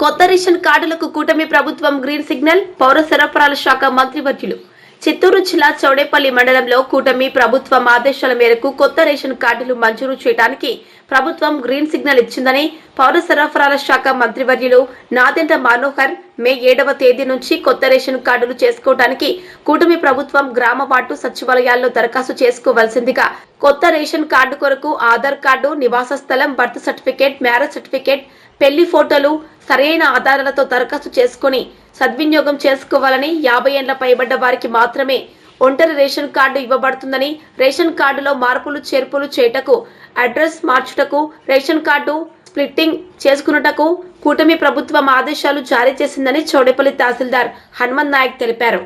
కొత్త రేషన్ కార్డులకు కూటమి ప్రభుత్వం గ్రీన్ సిగ్నల్ పౌర సరఫరాల శాఖ మంత్రివర్యులు. చిత్తూరు జిల్లా చౌడేపల్లి మండలంలో కూటమి ప్రభుత్వం ఆదేశాల మేరకు కొత్త రేషన్ కార్డులు మంజూరు చేయడానికి ప్రభుత్వం గ్రీన్ సిగ్నల్ ఇచ్చిందని పౌర సరఫరాల శాఖ మంత్రివర్యులు నాదెండ్ర మనోహర్ మే ఏడవ తేదీ నుంచి కొత్త రేషన్ కార్డులు చేసుకోవడానికి కూటమి ప్రభుత్వం గ్రామ వార్డు సచివాలయాల్లో దరఖాస్తు చేసుకోవలసిందిగా కొత్త రేషన్ కార్డు కొరకు ఆధార్ కార్డు నివాస స్థలం బర్త్ సర్టిఫికేట్ మ్యారేజ్ సర్టిఫికేట్ పెళ్ళి ఫోటోలు సరైన ఆధారాలతో దరఖాస్తు చేసుకుని సద్వినియోగం చేసుకోవాలని యాభై ఏండ్ల పైబడ్డ వారికి మాత్రమే ఒంటరి రేషన్ కార్డు ఇవ్వబడుతుందని రేషన్ కార్డులో మార్పులు చేర్పులు చేయుటకు అడ్రస్ మార్చుటకు రేషన్ కార్డు స్ప్లిట్టింగ్ చేసుకున్నటకు కూటమి ప్రభుత్వం ఆదేశాలు జారీ చేసిందని చౌడేపల్లి తహసీల్దార్ హనుమంత్ నాయక్ తెలిపారు.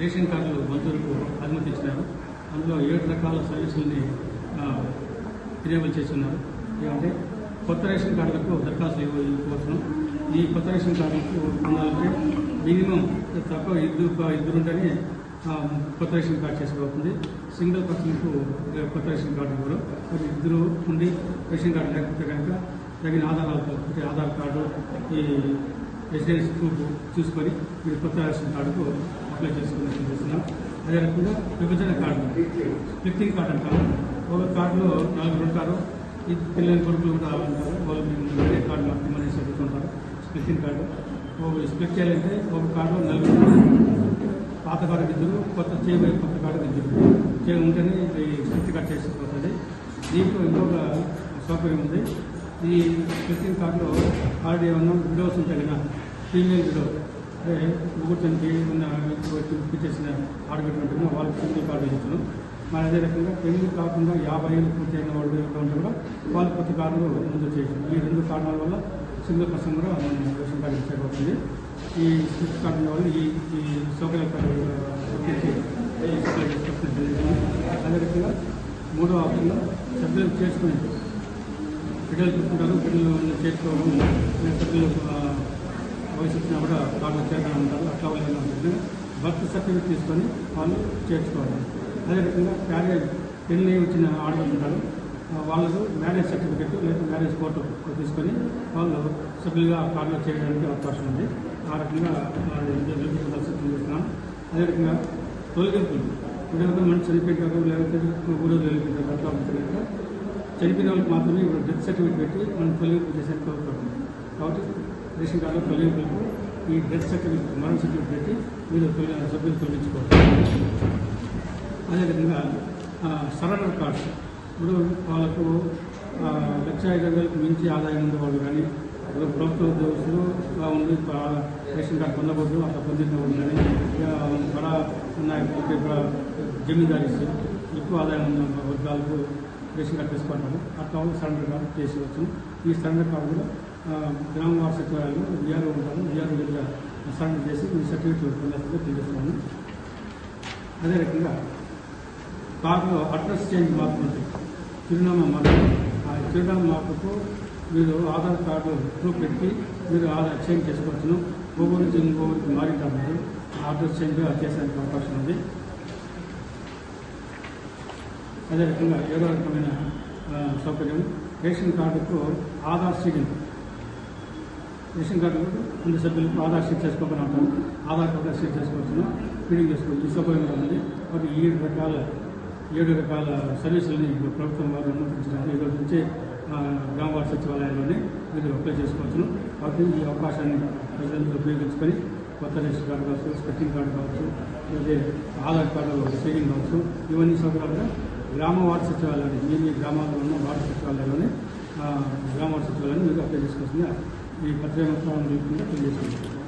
రేషన్ కార్డులు మంజూరుకు అనుమతించినారు. అందులో ఏడు రకాల సర్వీసులని ఎనేబుల్ చేస్తున్నారు. ఏమంటే కొత్త రేషన్ కార్డులకు దరఖాస్తు ఇవ్వవచ్చును ఈ కొత్త రేషన్ కార్డులకు పొందాలంటే మినిమం తక్కువ ఇద్దరు ఇద్దరు ఉంటేనే కొత్త రేషన్ కార్డు చేసుకోబోతుంది సింగిల్ పర్సన్కు కొత్త రేషన్ కార్డు ఇవ్వరు. మరి ఇద్దరు ఉండి రేషన్ కార్డు లేకపోతే కనుక తగిన ఆధారాలతో అంటే ఆధార్ కార్డు ఈ రెసిడెన్స్ ప్రూఫ్ చూసుకొని మీరు కొత్త రేషన్ కార్డుకు అప్లై చేసుకుని చేస్తున్నాం అదే రకంగా విభజన కార్డు. స్ప్లిట్టింగ్ కార్డు అంటారు. ఒక కార్డులో నలుగురు ఉంటారు. ఈ పిల్లల కొడుకులు కూడా ఉంటారు వాళ్ళు మేము వేరే కార్డు మాకు చదువుతుంటారు స్ప్లిట్టింగ్ కార్డు. ఒక స్ప్లిట్ చేయాలంటే ఒక కార్డు నలుగురు పాత కార్డు ఇద్దరు కొత్త చేయబోయే కొత్త కార్డు ఇద్దరు చేయ ఉంటేనే ఇది స్ప్లిట్ కార్డు చేసిపోతుంది. దీంట్లో ఇంకొక సౌకర్యం ఉంది. ఈ స్ప్లిట్టింగ్ కార్డులో కార్డు ఏమన్నా విడోస్ ఉంటాయి కదా ఫీమేల్ విడో అంటే ఊరికి ఉన్న చేసిన ఆడబిడ్డ వాళ్ళకి సింగిల్ కార్డు ఇస్తున్నాం మరి అదే రకంగా పెళ్ళి కాకుండా యాభై ఏళ్ళు పూర్తయిన వాళ్ళు ఎవరు ఉంటే కూడా వాళ్ళు కొత్త కార్డులు ముందు చేయడం ఈ రెండు కారణాల వల్ల సింగిల్ పర్సన్ కూడా రేషన్ కార్డు ఇచ్చేయబడుతుంది ఈ స్విఫ్ట్ కార్డు వల్ల ఈ ఈ సౌకర్యాలు గుర్తించి అదే రకంగా మూడో ఆప్షన్లో సభ్యులు చేసుకుని బిడ్డలు చూసుకుంటారు బిడ్డలు చేసుకోవడం సభ్యులు ఆ, వయసు వచ్చినా కూడా వాళ్ళు చేద్దాం ఉంటారు అట్లా వాళ్ళు బర్త్ సర్టిఫికేట్ తీసుకొని వాళ్ళు చేర్చుకోవాలి. అదే మ్యారేజ్ పెళ్ళి వచ్చిన ఆడవాళ్ళు ఉంటారు వాళ్ళకు మ్యారేజ్ సర్టిఫికేట్ లేదా మ్యారేజ్ ఫోటో తీసుకొని వాళ్ళు సభ్యులుగా ఆ చేయడానికి అవకాశం ఉంది. ఆ రకంగా చేస్తున్నాను అదేవిధంగా తొలగింపులు ఇప్పుడు మనం చనిపోయారు లేకపోతే ఊరో వెళ్ళిపోయారు అట్లా ఉంటుంది చనిపోయిన వాళ్ళకి మాత్రమే ఇప్పుడు డెత్ సర్టిఫికేట్ పెట్టి మనం తొలగింపు చేసేందుకు అవకాశం కాబట్టి రేషన్ కార్డులో తొలగింపులకు ఈ డెత్ సర్టిఫికేట్ మరణ సర్టిఫికేట్ పెట్టి మీరు తొలి సభ్యులు తొలగించుకోవచ్చు అదేవిధంగా ఆ, సరెండర్ కార్డ్స్ ఇప్పుడు వాళ్ళకు లక్ష ఐదు వేలకు మించి ఆదాయం ఉండేవాళ్ళు కానీ ఇప్పుడు ప్రభుత్వ ఉద్యోగస్తులు ఉండి రేషన్ కార్డు పొందకూడదు అట్లా పొందిన వాళ్ళు కానీ ఆ, బడా ఉన్నాయి. జమీందారీస్ ఎక్కువ ఆదాయం ఉన్న వర్గాలకు రేషన్ కార్డు తీసుకుంటారు. అట్లా వాళ్ళు సరెండర్ కార్డు చేసుకోవచ్చు ఈ సరెండర్ కార్డు కూడా గ్రామ వార్డు సచివాలయంలో విఆర్ఓ ఉంటారు. విఆర్ఓ దగ్గర సరెండర్ చేసి మీ సర్టిఫికేట్ పొందాల్సిందిగా తెలియజేస్తున్నాను. అదే రకంగా కార్డులో అడ్రస్ చేంజ్ మార్పు ఉంటుంది చిరునామా మార్పు ఆ చిరునామా మార్పుకు మీరు ఆధార్ కార్డు ప్రూఫ్ పెట్టి మీరు ఆధార్ చేంజ్ చేసుకోవచ్చును. గూగుల్ నుంచి ఇంకొకరికి మారింటారు అడ్రస్ చేంజ్ చేసేందుకు అవకాశం ఉంది. అదే రకంగా ఏదో రకమైన సౌకర్యం. రేషన్ కార్డుకు ఆధార్ సీడింగ్ రేషన్ కార్డు కొన్ని సభ్యులకు ఆధార్ షీట్ చేసుకోకుండా ఉంటారు ఆధార్ కార్డు షీట్ చేసుకోవచ్చు ఫీడింగ్ చేసుకోవచ్చు. ఈ సౌకర్యం ఉంది. మరి ఈ ఏడు రకాల ఏడు రకాల సర్వీసులని ఇప్పుడు ప్రభుత్వం వారు అనుమతించినారు ఈరోజు నుంచి ఆ, గ్రామ వార్డు సచివాలయంలోనే మీరు అప్లై చేసుకోవచ్చును. వాటిని ఈ అవకాశాన్ని ప్రజలందరూ ఉపయోగించుకొని కొత్త రేషన్ కార్డు కావచ్చు స్పెట్టింగ్ కార్డు కావచ్చు లేదా ఆధార్ కార్డు సేవింగ్ కావచ్చు ఇవన్నీ సౌకర్యాలుగా గ్రామ వార్డు సచివాలయాన్ని మీ మీ గ్రామాల్లో ఉన్న వార్డు సచివాలయాల్లోనే గ్రామ వార్డు సచివాలయాన్ని మీరు అప్లై చేసుకోవాల్సిందిగా ఈ పత్రిక తెలియజేసుకుంటారు